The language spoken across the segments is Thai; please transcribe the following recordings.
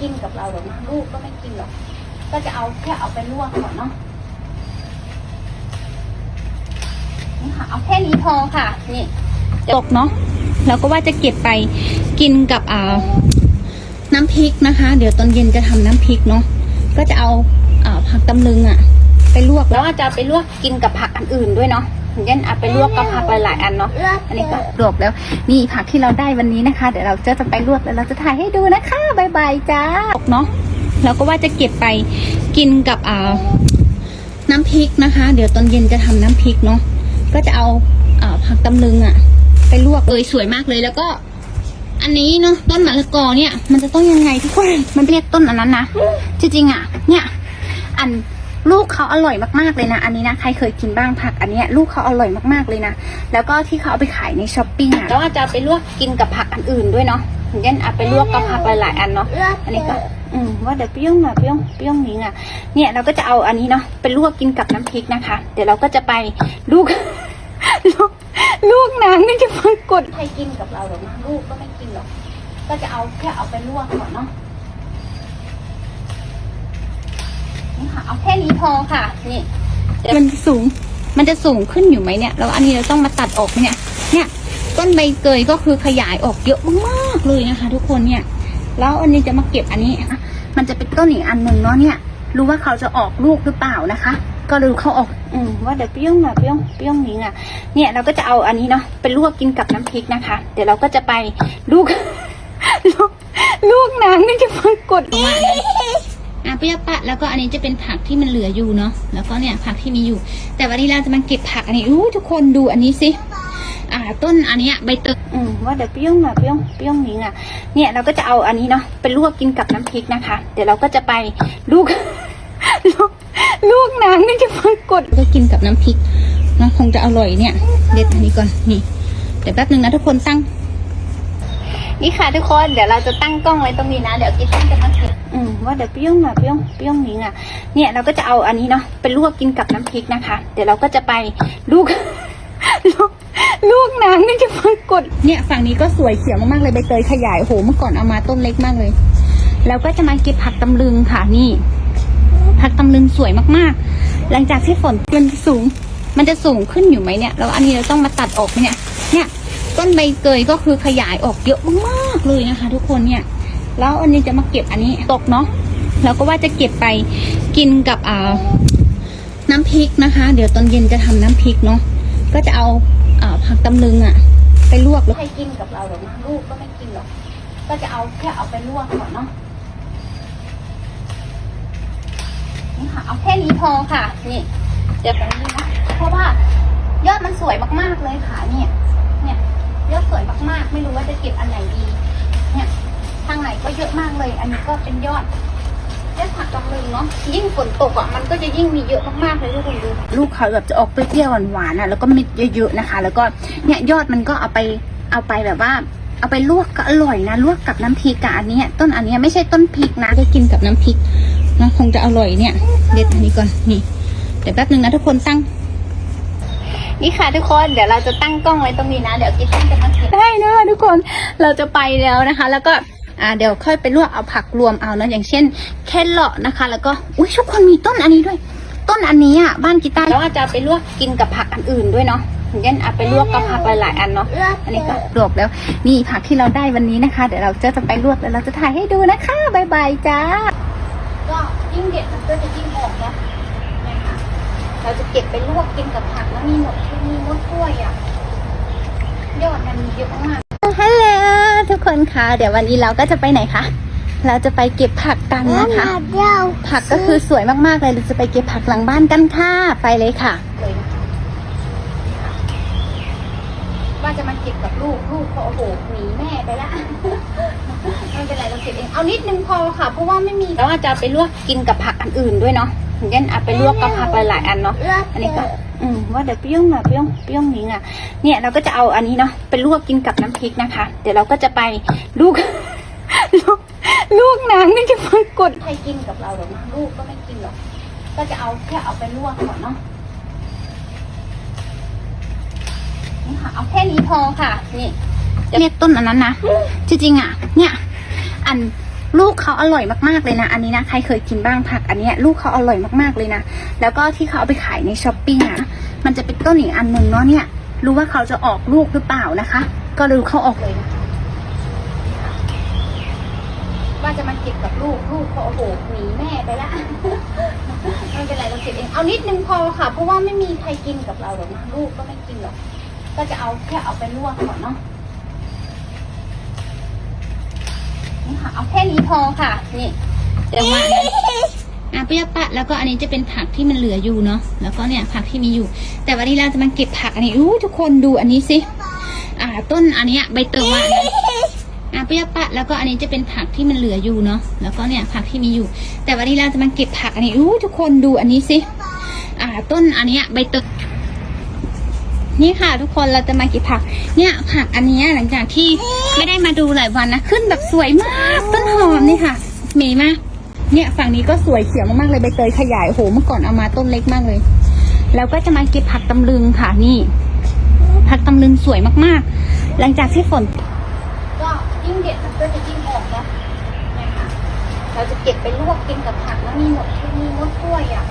กินกับเราหรอกนะลูกก็ไม่กินหรอก ก็จะเอาแค่เอาไปลวกก่อนเนาะนี่ค่ะเอาแค่นี้พอค่ะ นี่ตกเนาะเราก็ว่าจะเก็บไปกินกับอ่าน้ำพริกนะคะ เดี๋ยวตอนเย็นจะทำน้ำพริกเนาะก็จะเอาอ่าผักตำลึงอะไปลวกแล้วอาจจะไปลวกกินกับผักอันอื่นด้วยเนาะ ย่างเช่นเอาไปลวกกับผักหลายๆอันเนาะ อันนี้ก็ลวกแล้ว นี่ผักที่เราได้วันนี้นะคะ เดี๋ยวเราจะจะไปลวกแล้วเราจะถ่ายให้ดูนะคะบายบายจ้าเนาะเราก็ว่าจะเก็บไปกินกับอ่าน้ำพริกนะคะ เดี๋ยวตอนเย็นจะทำน้ำพริกเนาะ ก็จะเอาอ่าผักตำลึงอะไปลวกเลยสวยมากเลยแล้วก็ อันนี้เนาะต้นมะละกอเนี่ย มันจะต้องยังไงทุกคน มันเรียกต้นอันนั้นนะจริงๆอะเนี่ย อัน ลูกเขาอร่อยมากๆเลยนะ อันนี้นะใครเคยกินบ้างผักอันเนี้ยลูกเขาอร่อยมากๆเลยนะ แล้วก็ที่เขาเอาไปขายในช้อปปิ้งอะแล้วอาจจะไปลวกกินกับผักอันอื่นด้วยเนาะย่างเช่นเอาไปลวกกับผักหลายๆอันเนาะอันนี้ก็อืมว่าเดี๋ยวเปรี้ยวหน่อยเปรี้ยวเปรี้ยวนิงอะเนี่ยเราก็จะเอาอันนี้เนาะไปลวกกินกับน้ำพริกนะคะ เดี๋ยวเราก็จะไปลูกลูกลูกนางนี่จะไปกดใครกินกับเราหรอกลูกก็ไม่กินหรอกก็จะเอาแค่เอาไปลวกก่อนเนาะ นี่ค่ะ เอาแค่นี้พอค่ะ นี่มันสูง มันจะสูงขึ้นอยู่ไหมเนี่ยแล้วอันนี้เราต้องมาตัดออกเนี่ย เนี่ย ต้นใบเกยก็คือขยายออกเยอะมากๆเลยนะคะ ทุกคนเนี่ย แล้วอันนี้จะมาเก็บอันนี้อะมันจะเป็นต้นอีกอันหนึ่งเนาะเนี่ย รู้ว่าเขาจะออกลูกหรือเปล่านะคะ ก็รู้เขาออก อืมว่าเดี๋ยวเปี้ยวหน่อยเปี้ยวเปี้ยวนิงอะ เนี่ยเราก็จะเอาอันนี้เนาะไปลวกกินกับน้ำพริกนะคะ เดี๋ยวเราก็จะไปลูกลูกลูกนางนี่จะไปกดออกมา เปรี้ยวปะ แล้วก็อันนี้จะเป็นผักที่มันเหลืออยู่เนาะแล้วก็เนี่ยผักที่มีอยู่ แต่วันนี้เราจะมาเก็บผักอันนี้อู้ทุกคนดูอันนี้สิอ่าต้นอันนี้ใบเตยอืมว่าเดี๋ยวเปรี้ยวหน่อยเปรี้ยวเปรี้ยวนิงอะเนี่ยเราก็จะเอาอันนี้เนาะไปลวกกินกับน้ำพริกนะคะ เดี๋ยวเราก็จะไปลูกลูกลูกนางนี่จะไปกดก็กินกับน้ำพริกนะคงจะอร่อยเนี่ย เด็ดอันนี้ก่อนนี่เดี๋ยวแป๊บนึงนะทุกคนตั้ง นี่ค่ะทุกคนเดี๋ยวเราจะตั้งกล้องไว้ตรงนี้นะ เดี๋ยวกินตั้งจะมาเก็บ อืมว่าเดี๋ยวเปรี้ยวหน่อยเปรี้ยวเปรี้ยวนิงอะ เนี่ยเราก็จะเอาอันนี้เนาะไปลวกกินกับน้ำพริกนะคะ เดี๋ยวเราก็จะไปลูกลูกลูกนางนี่จะไปกดเนี่ยฝั่งนี้ก็สวยเขียวมากๆเลยใบเตยขยายโหเมื่อก่อนเอามาต้นเล็กมากเลย แล้วก็จะมาเก็บผักตำลึงค่ะนี่ ผักตำลึงสวยมากๆ หลังจากที่ฝนมันสูง มันจะสูงขึ้นอยู่ไหมเนี่ยแล้วอันนี้เราต้องมาตัดออกเนี่ย เนี่ย ต้นใบเกยก็คือขยายออกเยอะมากๆเลยนะคะ ทุกคนเนี่ย แล้วอันนี้จะมาเก็บอันนี้ตกเนาะเราก็ว่าจะเก็บไปกินกับอ่าน้ำพริกนะคะ เดี๋ยวตอนเย็นจะทำน้ำพริกเนาะก็จะเอาอ่าผักตำลึงอะไปลวกแล้วใครกินกับเราหรอกลูกก็ไม่กินหรอกก็จะเอาแค่เอาไปลวกก่อนเนาะนี่ค่ะเอาแค่นี้พอค่ะ นี่เดี๋ยวแบบนี้นะเพราะว่ายอดมันสวยมากๆเลยค่ะเนี่ย เนี่ยยอดสวยมากๆ ไม่รู้ว่าจะเก็บอันไหนดี เนี่ย ทางไหนก็เยอะมากเลย อันนี้ก็เป็นยอดยอดผักตำลึงเนาะยิ่งฝนตกอะมันก็จะยิ่งมีเยอะมากๆเลยทุกคนดูลูกเขาแบบจะออกเปรี้ยวๆหวานๆอะแล้วก็เม็ดเยอะๆนะคะ แล้วก็เนี่ยยอดมันก็เอาไปเอาไปแบบว่าเอาไปลวกก็อร่อยนะลวกกับน้ำพริกกับอันเนี้ยต้นอันเนี้ยไม่ใช่ต้นพริกนะก็กินกับน้ำพริกนะคงจะอร่อยเนี่ยเด็ดอันนี้ก่อนนี่เดี๋ยวแป๊บนึงนะทุกคนตั้งนี่ค่ะทุกคนเดี๋ยวเราจะตั้งกล้องไว้ตรงนี้นะ เดี๋ยวกิ๊ตั้งจะมาเก็บได้เนอะทุกคนเราจะไปแล้วนะคะ แล้วก็ อ่าเดี๋ยวค่อยไปลวกเอาผักรวมเอานะอย่างเช่น แครอทนะคะ แล้วก็อุ้ยทุกคนมีต้นอันนี้ด้วย ต้นอันนี้อะบ้านกีตาร์แล้วอาจจะไปลวกกินกับผักอันอื่นด้วยเนาะอย่างเช่นเอาไปลวกกับผักหลายๆอันเนาะอันนี้ก็ลวกแล้ว นี่ผักที่เราได้วันนี้นะคะ เดี๋ยวเราจะจะไปลวกแล้วเราจะถ่ายให้ดูนะคะบายบายจ้าก็ยิ่งเด็ดมันก็จะยิ่งออกเนาะเนี่ยค่ะเราจะเก็บไปลวกกินกับผักแล้วมีหมดที่มีมดถ้วยอะยอดมันเยอะมากฮัลโหล ทุกคนคะเดี๋ยววันนี้เราก็จะไปไหนคะเราจะไปเก็บผักกันนะคะ ผักก็คือสวยมากๆเลยเราจะไปเก็บผักหลังบ้านกันค่ะไปเลยค่ะเลยว่าจะมาเก็บกับลูกลูกเขาโอ้โหหนีแม่ไปละไม่เป็นไรเราเก็บเองเอานิดนึงพอค่ะ เพราะว่าไม่มีแล้วอาจจะเอาไปลวกกินกับผักอันอื่นด้วยเนาะอย่างเช่นเอาไปลวกกับผักหลายๆอันเนาะอันนี้ก็ อืมว่าเดี๋ยวเปรี้ยวหน่อยเปรี้ยวเปรี้ยวนิงอะเนี่ยเราก็จะเอาอันนี้เนาะไปลวกกินกับน้ำพริกนะคะ เดี๋ยวเราก็จะไปลูกลูกลูกนางนี่จะไปกดใครกินกับเราหรอกนะลูกก็ไม่กินหรอก ก็จะเอาแค่เอาไปลวกก่อนเนาะนี่ค่ะเอาแค่นี้พอค่ะ นี่เรียกต้นอันนั้นนะจริงๆอะ เนี่ย อัน ลูกเขาอร่อยมากๆเลยนะ อันนี้นะใครเคยกินบ้างผักอันเนี้ยลูกเขาอร่อยมากๆเลยนะ แล้วก็ที่เขาเอาไปขายในช้อปปิ้งอะมันจะเป็นต้นอีกอันหนึ่งเนาะเนี่ย รู้ว่าเขาจะออกลูกหรือเปล่านะคะ ก็ดูเขาออกเลยนะคะว่าจะมาเก็บกับลูกลูกเขาโอ้โหหนีแม่ไปละไม่เป็นไรเราเก็บเองเอานิดนึงพอค่ะ เพราะว่าไม่มีใครกินกับเราหรอกนะลูกก็ไม่กินหรอกก็จะเอาแค่เอาไปลวกก่อนเนาะ นี่ค่ะ เอาแค่นี้พอค่ะ นี่เดี๋ยวมาอะเปรี้ยวปะแล้วก็อันนี้จะเป็นผักที่มันเหลืออยู่เนาะแล้วก็เนี่ยผักที่มีอยู่ แต่วันนี้เราจะมาเก็บผักอันนี้อู้ทุกคนดูอันนี้สิอ่า ต้นอันนี้ใบเตยว่านะอะเปรี้ยวปะแล้วก็อันนี้จะเป็นผักที่มันเหลืออยู่เนาะแล้วก็เนี่ยผักที่มีอยู่ แต่วันนี้เราจะมาเก็บผักอันนี้อู้ทุกคนดูอันนี้สิอ่า ต้นอันนี้ใบเตย นี่ค่ะทุกคนเราจะมาเก็บผัก เนี่ยผักอันนี้หลังจากที่ไม่ได้มาดูหลายวันนะขึ้นแบบสวยมากต้นหอมนี่ค่ะเมย์มากเนี่ยฝั่งนี้ก็สวยเขียวมากๆเลยใบเตยขยายโอ้โหเมื่อก่อนเอามาต้นเล็กมากเลย แล้วก็จะมาเก็บผักตำลึงค่ะนี่ ผักตำลึงสวยมากๆ หลังจากที่ฝนก็ยิ่งเด็ดมันก็จะยิ่งออกนะเนี่ยค่ะเราจะเก็บไปลวกกินกับผักแล้วมีหมดที่มีมดกล้วยอะ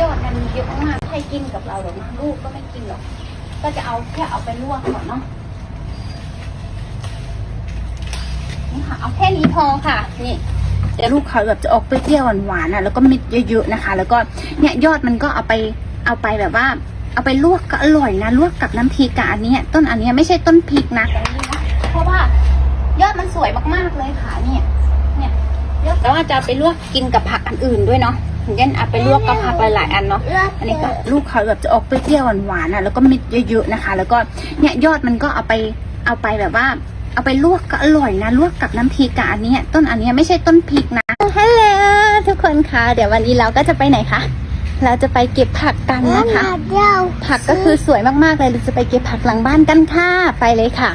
ยอดมันเยอะมากใครกินกับเราหรอกนะลูกก็ไม่กินหรอก ก็จะเอาแค่เอาไปลวกก่อนเนาะนี่ค่ะเอาแค่นี้พอค่ะนี่เดี๋ยวลูกเขาแบบจะออกเปรี้ยวหวานๆอะแล้วก็เม็ดเยอะๆนะคะ แล้วก็เนี่ยยอดมันก็เอาไปเอาไปแบบว่า เอาไปลวกก็อร่อยนะลวกกับน้ำพริกกับอันนี้ต้นอันนี้ไม่ใช่ต้นพริกนะเพราะว่ายอดมันสวยมากๆเลยค่ะเนี่ย เนี่ยยอดแล้วอาจจะไปลวกกินกับผักอันอื่นด้วยเนาะ เช่นเอาไปลวกกับผักหลายๆอันเนาะอันนี้ก็ลูกเขาแบบจะออกเปรี้ยวๆหวานๆอะแล้วก็เม็ดเยอะๆนะคะ แล้วก็เนี่ยยอดมันก็เอาไปเอาไปแบบว่า เอาไปลวกก็อร่อยนะลวกกับน้ำพริกกับอันเนี้ยต้นอันเนี้ยไม่ใช่ต้นพริกนะฮัลโหลทุกคนคะเดี๋ยววันนี้เราก็จะไปไหนคะเราจะไปเก็บผักกันนะคะ ผักก็คือสวยมากๆเลยเราจะไปเก็บผักหลังบ้านกันค่ะไปเลยค่ะ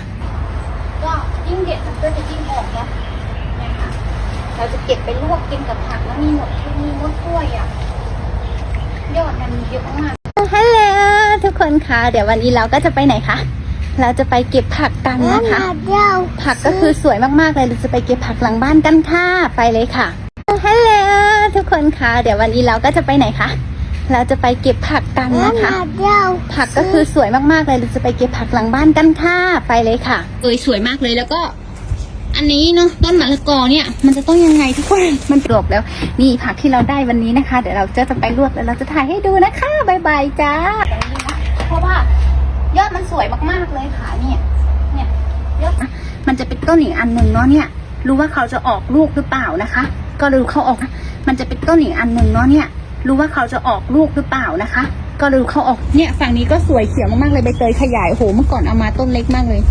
ก็ยิ่งเด็ดมันก็จะยิ่งออกนะเนี่ยค่ะ เราจะเก็บไปลวกกินกับผักแล้วมีหมดที่มีมดกล้วยอะยอดมันเยอะมากฮัลโหลทุกคนคะเดี๋ยววันนี้เราก็จะไปไหนคะเราจะไปเก็บผักกันนะคะ ผักก็คือสวยมากๆเลยเราจะไปเก็บผักหลังบ้านกันค่ะไปเลยค่ะฮัลโหลทุกคนคะเดี๋ยววันนี้เราก็จะไปไหนคะเราจะไปเก็บผักกันนะคะ ผักก็คือสวยมากๆเลยเราจะไปเก็บผักหลังบ้านกันค่ะไปเลยค่ะเอยสวยมากเลยแล้วก็ อันนี้เนาะต้นมะละกอเนี่ยมันจะต้องยังไงทุกคนมันปลวกแล้ว นี่ผักที่เราได้วันนี้นะคะ เดี๋ยวเราจะจะไปลวกแล้วเราจะถ่ายให้ดูนะคะบายบายจ้าเพราะว่ายอดมันสวยมากๆเลยค่ะเนี่ยเนี่ยยอดมันจะเป็นต้นอีกอันหนึ่งเนาะเนี่ย รู้ว่าเขาจะออกลูกหรือเปล่านะคะ ก็ดูเขาออก มันจะเป็นต้นอีกอันหนึ่งเนาะเนี่ย รู้ว่าเขาจะออกลูกหรือเปล่านะคะ ก็ดูเขาออกเนี่ยฝั่งนี้ก็สวยเขียวมากๆเลยใบเตยขยายโหเมื่อก่อนเอามาต้นเล็กมากเลย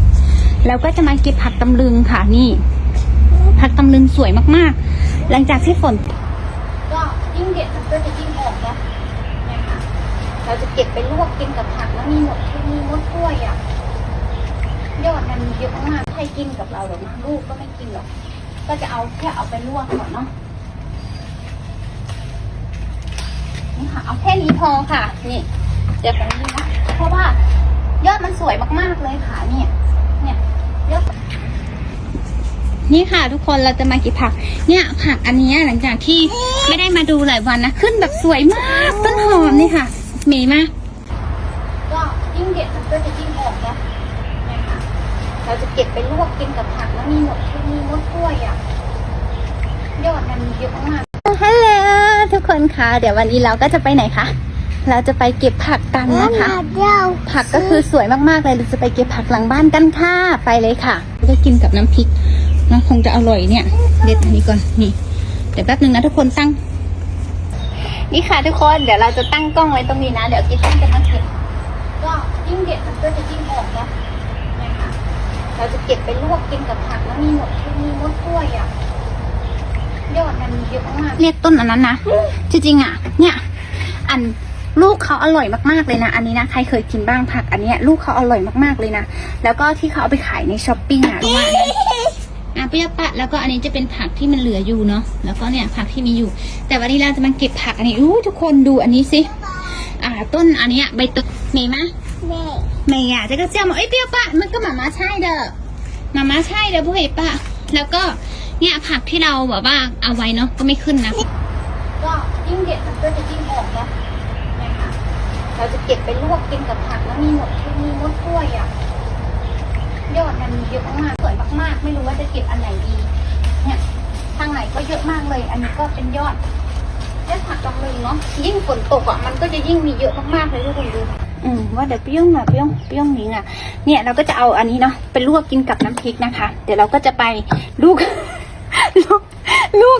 แล้วก็จะมาเก็บผักตำลึงค่ะนี่ ผักตำลึงสวยมากๆ หลังจากที่ฝน ก็ยิ่งเด็ดมันก็จะยิ่งออกนะเนี่ยค่ะเราจะเก็บไปลวกกินกับผักแล้วมีหมดที่มีมดกล้วยอะยอดมันเยอะมากใครกินกับเราหรอกนะลูกก็ไม่กินหรอกก็จะเอาแค่เอาไปลวกก่อนเนาะนี่ค่ะเอาแค่นี้พอค่ะ นี่เดี๋ยวตรงนี้นะเพราะว่ายอดมันสวยมากๆเลยค่ะเนี่ย นี่ยยอดนี่ค่ะทุกคนเราจะมาเก็บผัก เนี่ยผักอันเนี้ยหลังจากที่ไม่ได้มาดูหลายวันนะขึ้นแบบสวยมากต้นหอมนี่ค่ะเมย์มากก็ยิ่งเด็ดมันก็จะยิ่งออกนะเนี่ยค่ะเราจะเก็บไปลวกกินกับผักแล้วมีหมดที่มีมดกล้วยอะยอดมันเยอะมากฮัลโหลทุกคนคะเดี๋ยววันนี้เราก็จะไปไหนคะ เราจะไปเก็บผักกันนะคะ ผักก็คือสวยมากๆเลยเราจะไปเก็บผักหลังบ้านกันค่ะ ไปเลยค่ะก็กินกับน้ำพริกนะคงจะอร่อยเนี่ย เด็ดอันนี้ก่อนนี่เดี๋ยวแป๊บนึงนะทุกคนตั้ง นี่ค่ะทุกคนเดี๋ยวเราจะตั้งกล้องไว้ตรงนี้นะ เดี๋ยวกินตั้งจะมาเก็บก็ยิ่งเด็ดมันก็จะยิ่งออกนะเนี่ยค่ะเราจะเก็บไปลวกกินกับผักแล้วมีหมดที่มีมดกล้วยอะยอดมันเยอะมากเรียกต้นอันนั้นนะจริงๆอะ เนี่ย อัน ลูกเขาอร่อยมากๆเลยนะ อันนี้นะ ใครเคยกินบ้างผักอันเนี้ยลูกเขาอร่อยมากๆเลยนะ แล้วก็ที่เขาเอาไปขายในช้อปปิ้งอะรู้ว่าอันนั้นอะเปรี้ยวปะแล้วก็อันนี้จะเป็นผักที่มันเหลืออยู่เนาะแล้วก็เนี่ยผักที่มีอยู่ แต่วันนี้เราจะมาเก็บผักอันนี้อู้ทุกคนดูอันนี้สิอ่าต้นอันเนี้ยใบเตยเมย์มะเมย์อะจะก็เจ้ามาเอ้ยเปรี้ยวปะมันก็หมามาใช่เด้อหมามาใช่เด้อผู้เห็นปะแล้วก็เนี่ยผักที่เราแบบว่าเอาไว้เนาะก็ไม่ขึ้นนะก็ยิ่งเด็ดมันก็จะยิ่งออกเนาะเนี่ยค่ะ เราจะเก็บไปลวกกินกับผักแล้วมีหมดที่มีมดกล้วยอะยอดมันเยอะมากสวยมากๆ ไม่รู้ว่าจะเก็บอันไหนดี เนี่ยทางไหนก็เยอะมากเลย อันนี้ก็เป็นยอดยอดผักดอกลึงเนาะยิ่งฝนตกอะมันก็จะยิ่งมีเยอะมากๆเลยทุกคนดูอืมว่าเดี๋ยวเปรี้ยงอะเปรี้ยงเปรี้ยงนิงอะ เนี่ยเราก็จะเอาอันนี้เนาะไปลวกกินกับน้ำพริกนะคะ เดี๋ยวเราก็จะไปลูกลูกลูก